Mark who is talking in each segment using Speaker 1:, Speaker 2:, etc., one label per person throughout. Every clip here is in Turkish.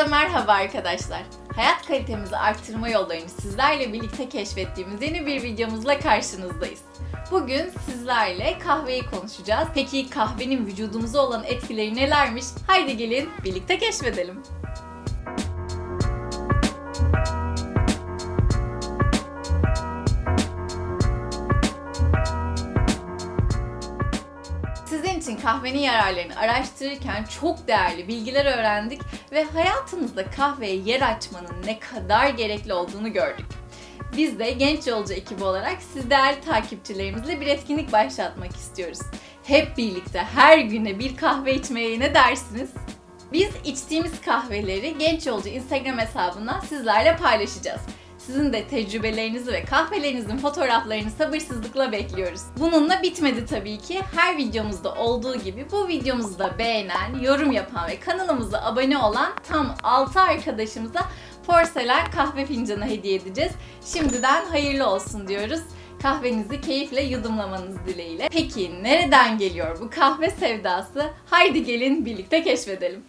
Speaker 1: Herkese merhaba arkadaşlar. Hayat kalitemizi arttırma yollarını sizlerle birlikte keşfettiğimiz yeni bir videomuzla karşınızdayız. Bugün sizlerle kahveyi konuşacağız. Peki kahvenin vücudumuza olan etkileri nelermiş? Haydi gelin birlikte keşfedelim. Kahvenin yararlarını araştırırken çok değerli bilgiler öğrendik ve hayatımızda kahveye yer açmanın ne kadar gerekli olduğunu gördük. Biz de Genç Yolcu ekibi olarak siz değerli takipçilerimizle bir etkinlik başlatmak istiyoruz. Hep birlikte her güne bir kahve içmeye ne dersiniz? Biz içtiğimiz kahveleri Genç Yolcu Instagram hesabından sizlerle paylaşacağız. Sizin de tecrübelerinizi ve kahvelerinizin fotoğraflarını sabırsızlıkla bekliyoruz. Bununla bitmedi tabii ki. Her videomuzda olduğu gibi bu videomuzu da beğenen, yorum yapan ve kanalımıza abone olan tam 6 arkadaşımıza porselen kahve fincanı hediye edeceğiz. Şimdiden hayırlı olsun diyoruz. Kahvenizi keyifle yudumlamanız dileğiyle. Peki nereden geliyor bu kahve sevdası? Haydi gelin birlikte keşfedelim.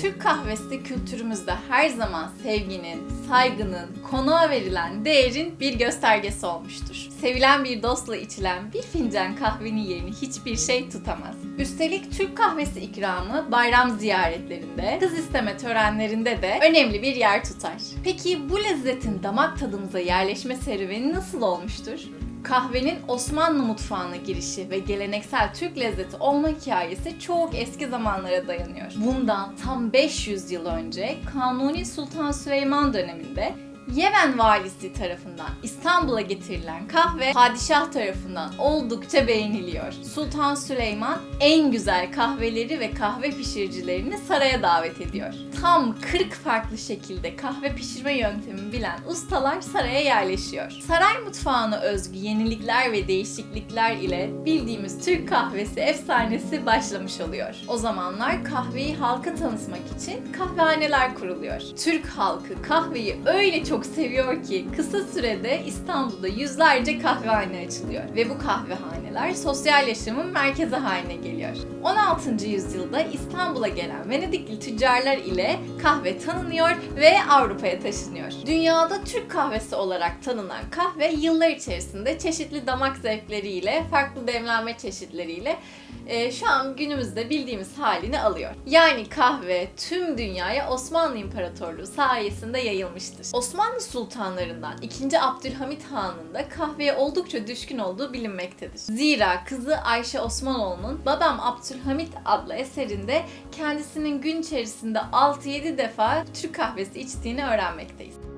Speaker 1: Türk kahvesi kültürümüzde her zaman sevginin, saygının, konuğa verilen değerin bir göstergesi olmuştur. Sevilen bir dostla içilen bir fincan kahvenin yerini hiçbir şey tutamaz. Üstelik Türk kahvesi ikramı bayram ziyaretlerinde, kız isteme törenlerinde de önemli bir yer tutar. Peki bu lezzetin damak tadımıza yerleşme serüveni nasıl olmuştur? Kahvenin Osmanlı mutfağına girişi ve geleneksel Türk lezzeti olma hikayesi çok eski zamanlara dayanıyor. Bundan tam 500 yıl önce Kanuni Sultan Süleyman döneminde Yemen valisi tarafından İstanbul'a getirilen kahve padişah tarafından oldukça beğeniliyor. Sultan Süleyman en güzel kahveleri ve kahve pişiricilerini saraya davet ediyor. Tam 40 farklı şekilde kahve pişirme yöntemi bilen ustalar saraya yerleşiyor. Saray mutfağına özgü yenilikler ve değişiklikler ile bildiğimiz Türk kahvesi efsanesi başlamış oluyor. O zamanlar kahveyi halka tanıtmak için kahvehaneler kuruluyor. Türk halkı kahveyi öyle çok seviyor ki kısa sürede İstanbul'da yüzlerce kahvehane açılıyor ve bu kahvehaneler sosyal yaşamın merkezi haline geliyor. 16. yüzyılda İstanbul'a gelen Venedikli tüccarlar ile kahve tanınıyor ve Avrupa'ya taşınıyor. Dünyada Türk kahvesi olarak tanınan kahve yıllar içerisinde çeşitli damak zevkleriyle, farklı demlenme çeşitleriyle e, şu an günümüzde bildiğimiz halini alıyor. Yani kahve tüm dünyaya Osmanlı İmparatorluğu sayesinde yayılmıştır. Osmanlı sultanlarından 2. Abdülhamit Han'ın da kahveye oldukça düşkün olduğu bilinmektedir. Zira kızı Ayşe Osmanoğlu'nun Babam Abdülhamit adlı eserinde kendisinin gün içerisinde 6-7 defa Türk kahvesi içtiğini öğrenmekteyiz.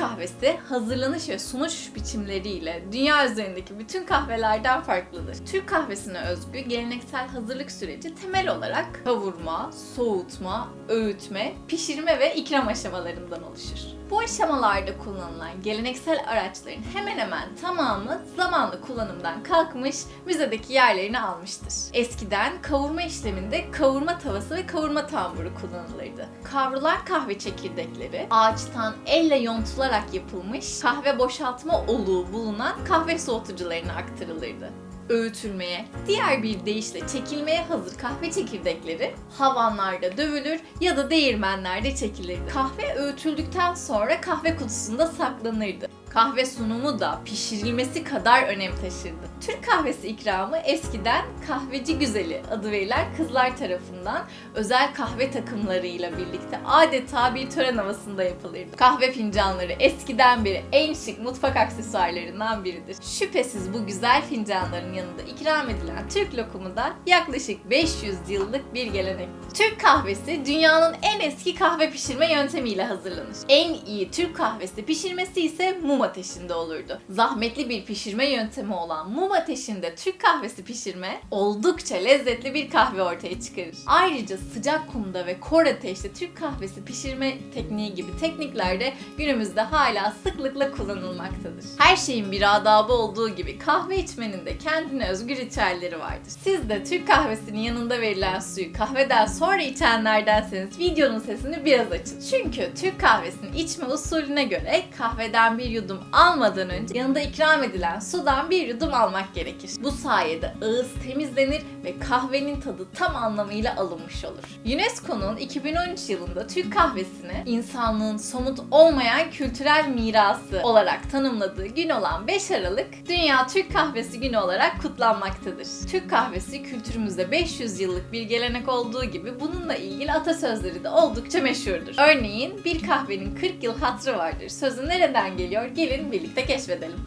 Speaker 1: Kahvesi hazırlanış ve sunuş biçimleriyle dünya üzerindeki bütün kahvelerden farklıdır. Türk kahvesine özgü geleneksel hazırlık süreci temel olarak kavurma, soğutma, öğütme, pişirme ve ikram aşamalarından oluşur. Bu aşamalarda kullanılan geleneksel araçların hemen hemen tamamı zamanla kullanımdan kalkmış, müzedeki yerlerini almıştır. Eskiden kavurma işleminde kavurma tavası ve kavurma tamburu kullanılırdı. Kavrulan kahve çekirdekleri ağaçtan elle yontularak yapılmış kahve boşaltma oluğu bulunan kahve soğutucularına aktarılırdı öğütülmeye, diğer bir deyişle çekilmeye hazır kahve çekirdekleri havanlarda dövülür ya da değirmenlerde çekilirdi. Kahve öğütüldükten sonra kahve kutusunda saklanırdı. Kahve sunumu da pişirilmesi kadar önem taşırdı. Türk kahvesi ikramı eskiden kahveci güzeli adı verilen kızlar tarafından özel kahve takımlarıyla birlikte adeta bir tören havasında yapılırdı. Kahve fincanları eskiden beri en şık mutfak aksesuarlarından biridir. Şüphesiz bu güzel fincanların yanında ikram edilen Türk lokumu da yaklaşık 500 yıllık bir gelenek. Türk kahvesi dünyanın en eski kahve pişirme yöntemiyle hazırlanır. En iyi Türk kahvesi pişirmesi ise mum mum ateşinde olurdu. Zahmetli bir pişirme yöntemi olan mum ateşinde Türk kahvesi pişirme oldukça lezzetli bir kahve ortaya çıkarır. Ayrıca sıcak kumda ve kor ateşte Türk kahvesi pişirme tekniği gibi teknikler de günümüzde hala sıklıkla kullanılmaktadır. Her şeyin bir adabı olduğu gibi kahve içmenin de kendine özgü ritüelleri vardır. Siz de Türk kahvesinin yanında verilen suyu kahveden sonra içenlerdenseniz videonun sesini biraz açın. Çünkü Türk kahvesinin içme usulüne göre kahveden bir yudum almadan önce yanında ikram edilen sudan bir yudum almak gerekir. Bu sayede ağız temizlenir ve kahvenin tadı tam anlamıyla alınmış olur. UNESCO'nun 2013 yılında Türk kahvesini insanlığın somut olmayan kültürel mirası olarak tanımladığı gün olan 5 Aralık Dünya Türk Kahvesi Günü olarak kutlanmaktadır. Türk kahvesi kültürümüzde 500 yıllık bir gelenek olduğu gibi bununla ilgili atasözleri de oldukça meşhurdur. Örneğin bir kahvenin 40 yıl hatrı vardır. Sözü nereden geliyor? Gelin birlikte keşfedelim.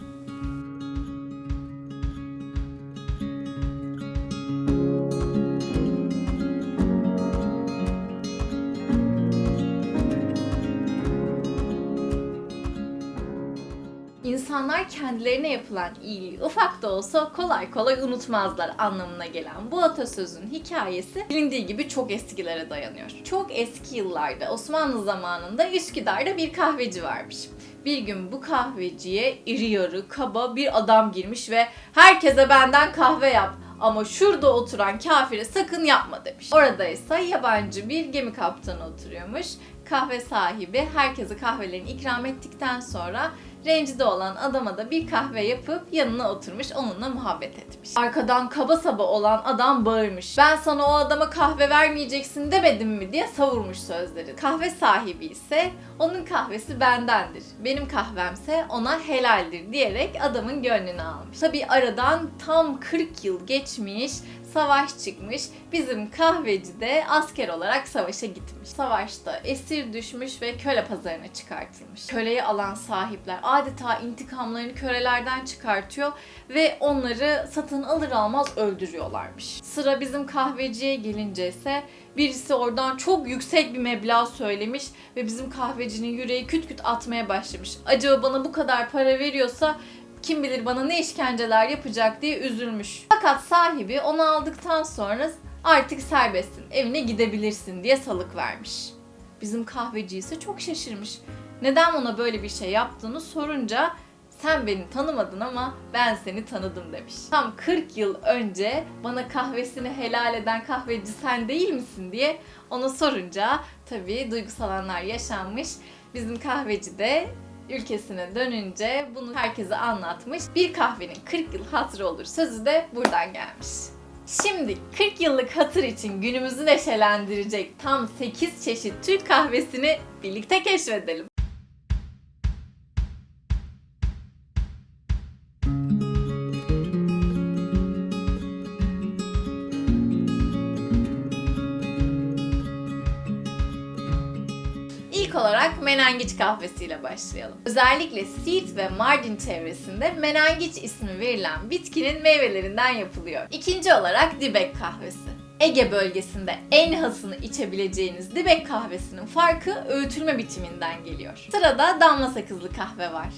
Speaker 1: İnsanlar kendilerine yapılan iyiliği ufak da olsa kolay kolay unutmazlar anlamına gelen bu atasözün hikayesi bilindiği gibi çok eskilere dayanıyor. Çok eski yıllarda Osmanlı zamanında Üsküdar'da bir kahveci varmış. Bir gün bu kahveciye iri yarı kaba bir adam girmiş ve herkese benden kahve yap ama şurada oturan kafire sakın yapma demiş. Orada ise yabancı bir gemi kaptanı oturuyormuş. Kahve sahibi herkese kahvelerini ikram ettikten sonra rencide olan adama da bir kahve yapıp yanına oturmuş onunla muhabbet etmiş. Arkadan kaba saba olan adam bağırmış. Ben sana o adama kahve vermeyeceksin demedim mi diye savurmuş sözleri. Kahve sahibi ise onun kahvesi bendendir. Benim kahvemse ona helaldir diyerek adamın gönlünü almış. Tabi aradan tam 40 yıl geçmiş savaş çıkmış. Bizim kahveci de asker olarak savaşa gitmiş. Savaşta esir düşmüş ve köle pazarına çıkartılmış. Köleyi alan sahipler adeta intikamlarını kölelerden çıkartıyor ve onları satın alır almaz öldürüyorlarmış. Sıra bizim kahveciye gelince ise birisi oradan çok yüksek bir meblağ söylemiş ve bizim kahvecinin yüreği küt küt atmaya başlamış. Acaba bana bu kadar para veriyorsa kim bilir bana ne işkenceler yapacak diye üzülmüş. Fakat sahibi onu aldıktan sonra artık serbestsin, evine gidebilirsin diye salık vermiş. Bizim kahveci ise çok şaşırmış. Neden ona böyle bir şey yaptığını sorunca sen beni tanımadın ama ben seni tanıdım demiş. Tam 40 yıl önce bana kahvesini helal eden kahveci sen değil misin diye onu sorunca tabii duygusal anlar yaşanmış. Bizim kahveci de ülkesine dönünce bunu herkese anlatmış. Bir kahvenin 40 yıl hatırı olur sözü de buradan gelmiş. Şimdi 40 yıllık hatır için günümüzü neşelendirecek tam 8 çeşit Türk kahvesini birlikte keşfedelim. Menengiç kahvesiyle başlayalım. Özellikle Siirt ve Mardin çevresinde menengiç ismi verilen bitkinin meyvelerinden yapılıyor. İkinci olarak dibek kahvesi. Ege bölgesinde en hasını içebileceğiniz dibek kahvesinin farkı öğütülme bitiminden geliyor. Sırada damla sakızlı kahve var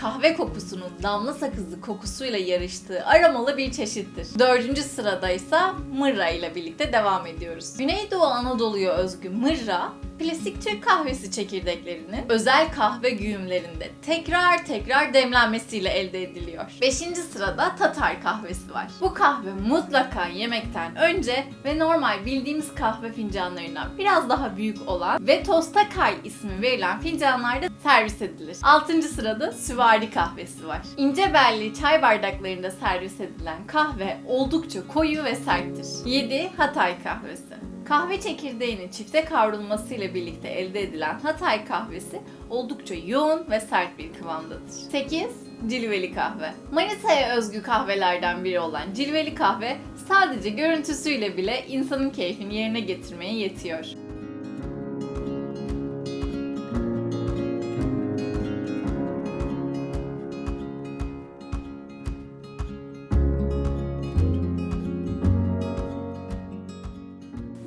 Speaker 1: kahve kokusunun damla sakızlı kokusuyla yarıştığı aromalı bir çeşittir. Dördüncü sırada ise mırra ile birlikte devam ediyoruz. Güneydoğu Anadolu'ya özgü mırra, klasik Türk kahvesi çekirdeklerinin özel kahve güğümlerinde tekrar tekrar demlenmesiyle elde ediliyor. Beşinci sırada Tatar kahvesi var. Bu kahve mutlaka yemekten önce ve normal bildiğimiz kahve fincanlarından biraz daha büyük olan ve Tostakay ismi verilen fincanlarda servis edilir. Altıncı sırada süvari kahvesi var. İnce belli çay bardaklarında servis edilen kahve oldukça koyu ve serttir. 7. Hatay kahvesi. Kahve çekirdeğinin çifte kavrulması ile birlikte elde edilen Hatay kahvesi oldukça yoğun ve sert bir kıvamdadır. 8. Cilveli kahve. Manisa'ya özgü kahvelerden biri olan cilveli kahve sadece görüntüsüyle bile insanın keyfini yerine getirmeye yetiyor.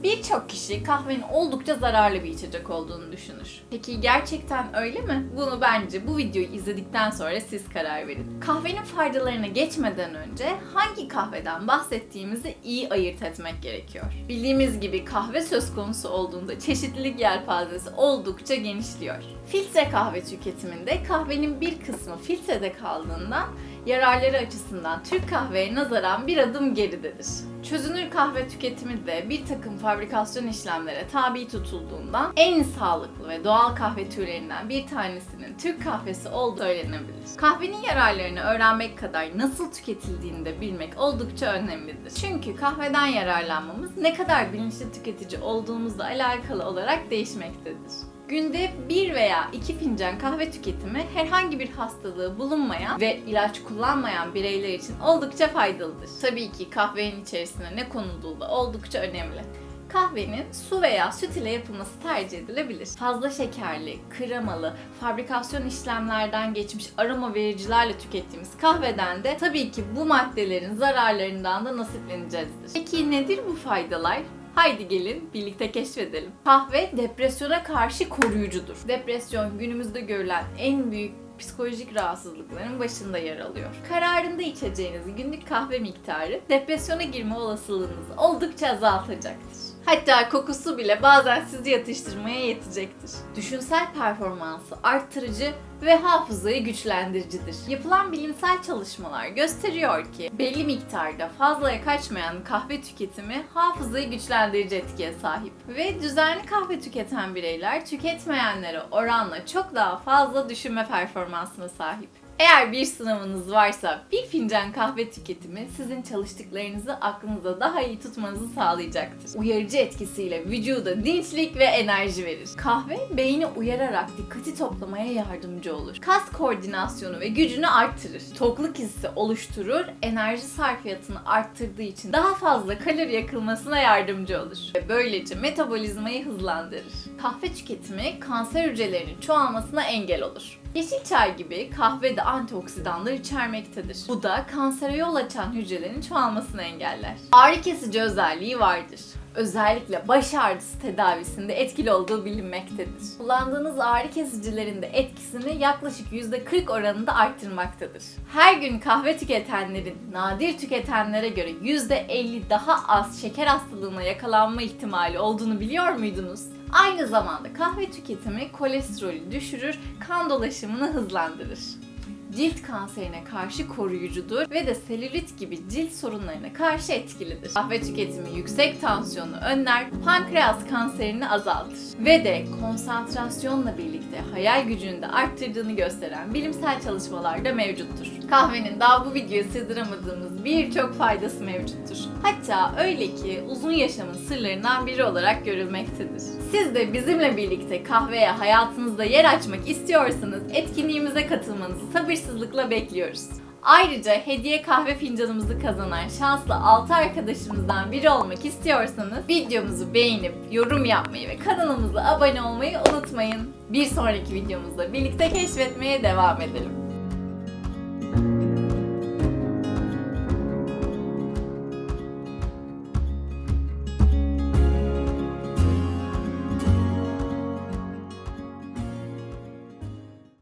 Speaker 1: Birçok kişi kahvenin oldukça zararlı bir içecek olduğunu düşünür. Peki gerçekten öyle mi? Bunu bence bu videoyu izledikten sonra siz karar verin. Kahvenin faydalarına geçmeden önce hangi kahveden bahsettiğimizi iyi ayırt etmek gerekiyor. Bildiğimiz gibi kahve söz konusu olduğunda çeşitlilik yelpazesi oldukça genişliyor. Filtre kahve tüketiminde kahvenin bir kısmı filtrede kaldığından yararları açısından Türk kahveye nazaran bir adım geridedir. Çözünür kahve tüketimi de bir takım fabrikasyon işlemlere tabi tutulduğundan en sağlıklı ve doğal kahve türlerinden bir tanesinin Türk kahvesi olduğu söylenebilir. Kahvenin yararlarını öğrenmek kadar nasıl tüketildiğini de bilmek oldukça önemlidir. Çünkü kahveden yararlanmamız ne kadar bilinçli tüketici olduğumuzla alakalı olarak değişmektedir. Günde bir veya iki fincan kahve tüketimi herhangi bir hastalığı bulunmayan ve ilaç kullanmayan bireyler için oldukça faydalıdır. Tabii ki kahvenin içerisine ne konulduğu da oldukça önemli. Kahvenin su veya süt ile yapılması tercih edilebilir. Fazla şekerli, kremalı, fabrikasyon işlemlerden geçmiş aroma vericilerle tükettiğimiz kahveden de tabii ki bu maddelerin zararlarından da nasipleneceğizdir. Peki nedir bu faydalar? Haydi gelin birlikte keşfedelim. Kahve depresyona karşı koruyucudur. Depresyon günümüzde görülen en büyük psikolojik rahatsızlıkların başında yer alıyor. Kararında içeceğiniz günlük kahve miktarı depresyona girme olasılığınızı oldukça azaltacaktır. Hatta kokusu bile bazen sizi yatıştırmaya yetecektir. Düşünsel performansı arttırıcı ve hafızayı güçlendiricidir. Yapılan bilimsel çalışmalar gösteriyor ki belli miktarda fazlaya kaçmayan kahve tüketimi hafızayı güçlendirici etkiye sahip. Ve düzenli kahve tüketen bireyler tüketmeyenlere oranla çok daha fazla düşünme performansına sahip. Eğer bir sınavınız varsa bir fincan kahve tüketimi sizin çalıştıklarınızı aklınızda daha iyi tutmanızı sağlayacaktır. Uyarıcı etkisiyle vücuda dinçlik ve enerji verir. Kahve beyni uyararak dikkati toplamaya yardımcı olur. Kas koordinasyonu ve gücünü arttırır. Tokluk hissi oluşturur, enerji sarfiyatını arttırdığı için daha fazla kalori yakılmasına yardımcı olur. Ve böylece metabolizmayı hızlandırır. Kahve tüketimi kanser hücrelerinin çoğalmasına engel olur. Yeşil çay gibi kahve de antioksidanlar içermektedir. Bu da kansere yol açan hücrelerin çoğalmasını engeller. Ağrı kesici özelliği vardır. Özellikle baş ağrısı tedavisinde etkili olduğu bilinmektedir. Kullandığınız ağrı kesicilerin de etkisini yaklaşık %40 oranında arttırmaktadır. Her gün kahve tüketenlerin nadir tüketenlere göre %50 daha az şeker hastalığına yakalanma ihtimali olduğunu biliyor muydunuz? Aynı zamanda kahve tüketimi kolesterolü düşürür, kan dolaşımını hızlandırır. Cilt kanserine karşı koruyucudur ve de selülit gibi cilt sorunlarına karşı etkilidir. Kahve tüketimi yüksek tansiyonu önler, pankreas kanserini azaltır ve de konsantrasyonla birlikte hayal gücünü de arttırdığını gösteren bilimsel çalışmalar da mevcuttur. Kahvenin daha bu videoya sığdıramadığımız birçok faydası mevcuttur. Hatta öyle ki uzun yaşamın sırlarından biri olarak görülmektedir. Siz de bizimle birlikte kahveye hayatınızda yer açmak istiyorsanız etkinliğimize katılmanızı sabırsızlıkla bekliyoruz. Ayrıca hediye kahve fincanımızı kazanan şanslı 6 arkadaşımızdan biri olmak istiyorsanız videomuzu beğenip yorum yapmayı ve kanalımıza abone olmayı unutmayın. Bir sonraki videomuzda birlikte keşfetmeye devam edelim.